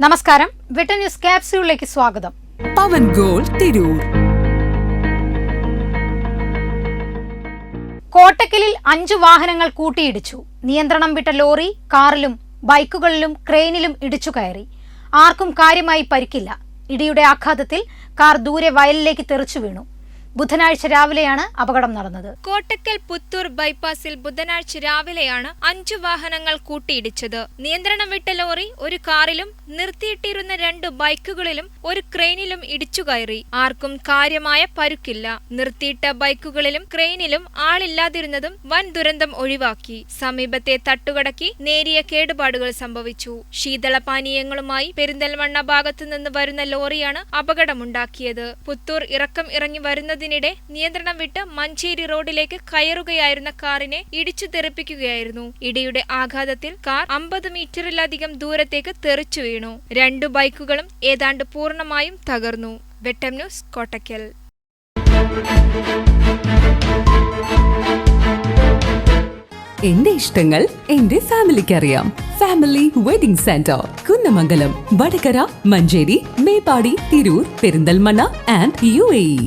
നമസ്കാരം. വിട്ട ന്യൂസ് ക്യാപ്സ്യൂളിലേക്ക് സ്വാഗതം. പവൻ ഗോൾ തിരൂർ. കോട്ടക്കലിൽ അഞ്ചു വാഹനങ്ങൾ കൂട്ടിയിടിച്ചു. നിയന്ത്രണം വിട്ട ലോറി കാറിലും ബൈക്കുകളിലും ക്രെയിനിലും ഇടിച്ചു കയറി. ആർക്കും കാര്യമായി പരിക്കില്ല. ഇടിയുടെ ആഘാതത്തിൽ കാർ ദൂരെ വയലിലേക്ക് തെറിച്ചു വീണു. ബുധനാഴ്ച രാവിലെയാണ് അപകടം നടന്നത്. കോട്ടക്കൽ പുത്തൂർ ബൈപ്പാസിൽ ബുധനാഴ്ച രാവിലെയാണ് അഞ്ചു വാഹനങ്ങൾ കൂട്ടിയിടിച്ചത്. നിയന്ത്രണം വിട്ട ലോറി ഒരു കാറിലും നിർത്തിയിട്ടിരുന്ന രണ്ട് ബൈക്കുകളിലും ഒരു ക്രെയിനിലും ഇടിച്ചു കയറി. ആർക്കും കാര്യമായ പരുക്കില്ല. നിർത്തിയിട്ട ബൈക്കുകളിലും ക്രെയിനിലും ആളില്ലാതിരുന്നതും വൻ ദുരന്തം ഒഴിവാക്കി. സമീപത്തെ തട്ടുകടക്കി നേരിയ കേടുപാടുകൾ സംഭവിച്ചു. ശീതളപാനീയങ്ങളുമായി പെരിന്തൽമണ്ണ ഭാഗത്തു നിന്ന് വരുന്ന ലോറിയാണ് അപകടമുണ്ടാക്കിയത്. പുത്തൂർ ഇറക്കം ഇറങ്ങി വരുന്നതിനിടെ നിയന്ത്രണം വിട്ട് മഞ്ചേരി റോഡിലേക്ക് കയറുകയായിരുന്ന കാറിനെ ഇടിച്ചു തെറിപ്പിക്കുകയായിരുന്നു. ഇടിയുടെ ആഘാതത്തിൽ കാർ അമ്പത് മീറ്ററിലധികം ദൂരത്തേക്ക് തെറിച്ചു വീണു. രണ്ടു ബൈക്കുകളും ഏതാണ്ട് പൂർണമായും തകർന്നു. വെട്ടം ന്യൂസ് കോട്ടക്കൽ. എന്റെ ഇഷ്ടങ്ങൾ എന്റെ ഫാമിലിക്ക് അറിയാം family wedding centre Kunnamangalam Vadakara Manjeri Meppadi Tirur Perinthalmanna and U A